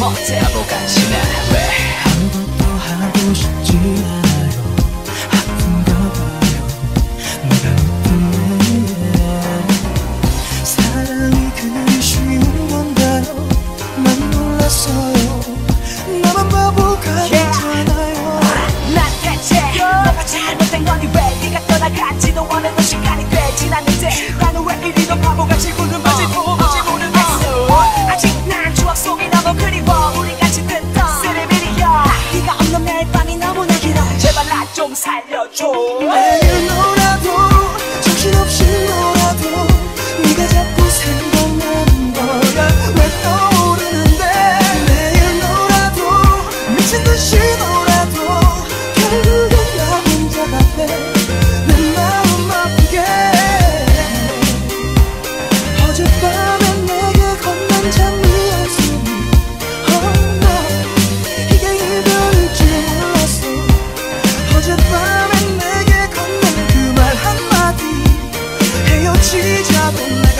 못하고 간신하 왜? 아무것도 하고 싶지 않아요. 아픈가 봐요. 내가 못해. 사랑이 그리 쉬운 건가요? 난 몰랐어요. 나만 바보 같았잖아요. yeah. 나 아, 대체 뭐가 잘못된 거니 왜 네가 떠나갔지도 원해도 시간이 되진 않는데 줘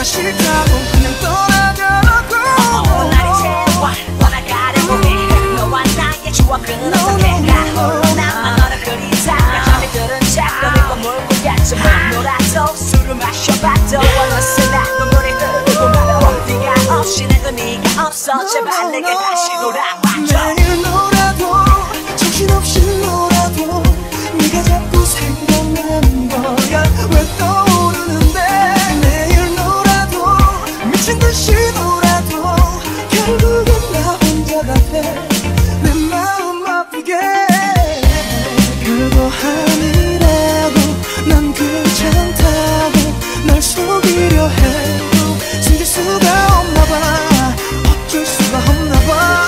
내가 싫다고 그냥 떠나가라고. 어, 날이 새와 떠나가려고 해 너와 나의 추억은 어떻게 가? 홀로 남아 너를 그리자. 잠이 들은 채 너를 몰고 갔지만 놀아도 술을 마셔봐도 어느새 나도 노래 흐르고 말아 어디가 없이 내 의미가 없어. 제발 내게 다시 돌아와줘 수가 없나 봐. 어쩔 수가 없나 봐.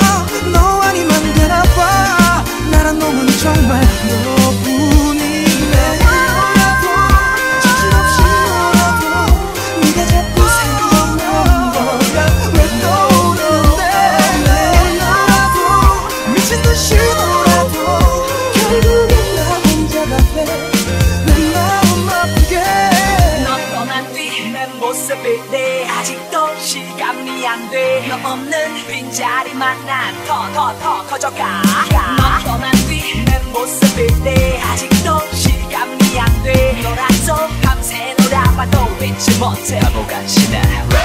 너 아니면 되나 봐. 나란 놈은 정말 너뿐이네. 정신없이 놀아도 네가 자꾸 생각나는 거야. 왜 떠오르는데? 매일 놀아도 미친 듯이 놀아도 결국엔 나 혼자가 돼내 마음 아프게. 너 떠난 뒤내 모습이 돼 아직도 실감이 안돼너 없는 빈자리만 난더더더 커져가. 너 떠난 뒤내 모습이 돼 아직도 실감이 안돼. 너라도 밤새 놀아봐도 잊지 못해. 바보 나